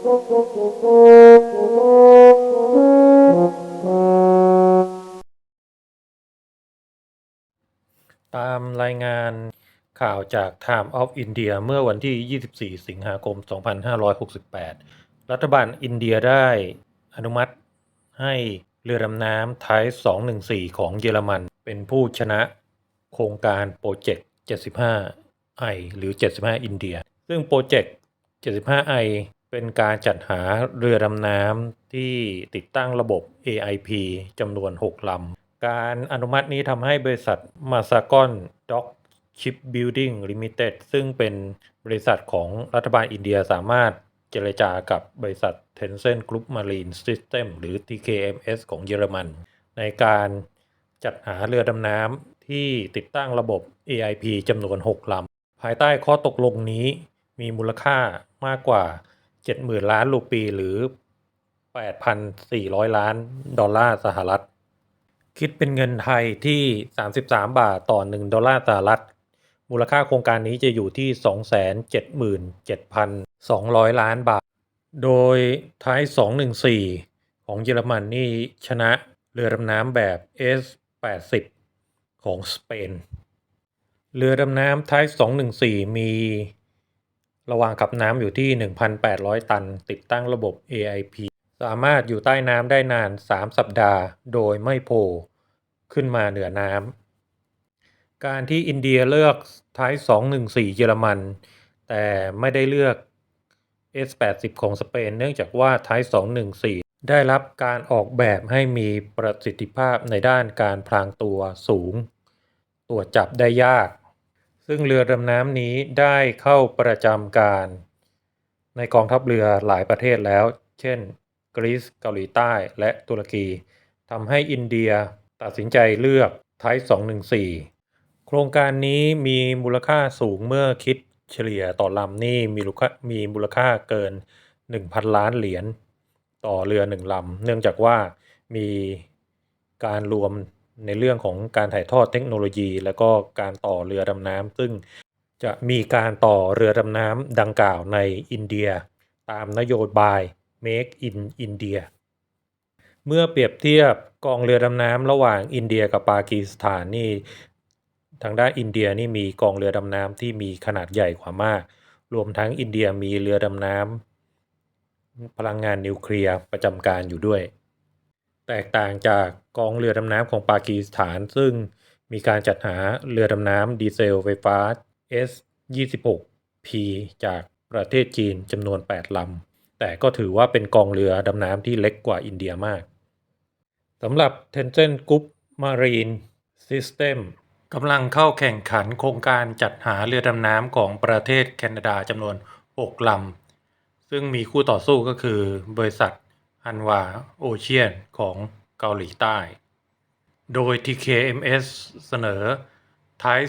ตามรายงานข่าวจาก Time of India เมื่อวันที่ 24 สิงหาคม 2568 รัฐบาลอินเดียได้อนุมัติให้เรือดำน้ำไทย214 ของเยอรมัน เป็นผู้ชนะโครงการโปรเจกต์ 75i หรือ 75 อินเดีย ซึ่งโปรเจกต์ 75i เป็นการจัดหาเรือดำน้ำที่ติดตั้งระบบ AIP จำนวน 6 ลำ การอนุมัตินี้ทำให้บริษัท m a s a g o n Dock Shipbuilding Limited ซึ่งเป็นบริษัทของรัฐบาลอินเดียสามารถเจรจากับบริษัท Tencent Group Marine System หรือ TKMS ของเยอรมัน ในการจัดหาเรือดำน้ำที่ติดตั้งระบบ AIP จำนวน 6 ลำ ภายใต้ข้อตกลงนี้มีมูลค่ามากกว่า 70,000ล้านรูปีหรือ8,400ล้าน ดอลลาร์สหรัฐ คิดเป็นเงินไทยที่33บาทต่อ1ดอลลาร์สหรัฐ มูลค่าโครงการนี้จะอยู่ที่277,200ล้านบาท โดยท้าย214ของเยอรมันนี่ชนะเรือดำน้ำแบบ S80 ของสเปน เรือดำน้ำท้าย214 มี ระวางขับน้ำอยู่ที่ 1,800 ตัน ติดตั้งระบบ AIP สามารถอยู่ใต้น้ำได้นาน 3 สัปดาห์ โดยไม่โผล่ขึ้นมาเหนือน้ำ การที่อินเดียเลือกท้าย 214 เยอรมัน แต่ไม่ได้เลือก S80 ของสเปน เนื่องจากว่าท้าย 214 ได้รับการออกแบบให้มีประสิทธิภาพในด้านการพลางตัวสูง ตรวจจับได้ยาก ซึ่งเรือดำน้ำนี้ได้เข้าประจำการ ในกองทัพเรือหลายประเทศแล้ว เช่น กรีซเกาหลีใต้และตุรกีทำให้อินเดียตัดสินใจเลือกไทย214 โครงการนี้มีมูลค่าสูงเมื่อคิดเฉลี่ยต่อลำนี่มีมูลค่ามีมูลค่าเกิน 1,000 ล้านเหรียญต่อเรือหนึ่งลำ เนื่องจากว่ามีการรวม ในเรื่องของการถ่ายทอดเทคโนโลยี แล้วก็การต่อเรือดำน้ำซึ่งจะมีการต่อเรือดำน้ำดังกล่าวในอินเดีย ตามนโยบาย Make in India เมื่อเปรียบเทียบกองเรือดำน้ำระหว่างอินเดียกับปากีสถานนี่ทางด้านอินเดียนี่มีกองเรือดำน้ำที่มีขนาดใหญ่กว่ามาก รวมทั้งอินเดียมีเรือดำน้ำพลังงานนิวเคลียร์ประจำการอยู่ด้วย แตกต่างจากกองเรือดำน้ำของปากีสถาน ซึ่งมีการจัดหาเรือดำน้ำดีเซลไฟฟ้า S26P จากประเทศจีนจำนวน 8 ลำ แต่ก็ถือว่าเป็นกองเรือดำน้ำที่เล็กกว่าอินเดียมากสำหรับ Tencent Group Marine System กำลังเข้าแข่งขันโครงการจัดหาเรือดำน้ำของประเทศแคนาดาจำนวน 6 ลำ ซึ่งมีคู่ต่อสู้ก็คือบริษัท ฮันวาโอเชียนของเกาหลีใต้ โดย TKMS เสนอ Type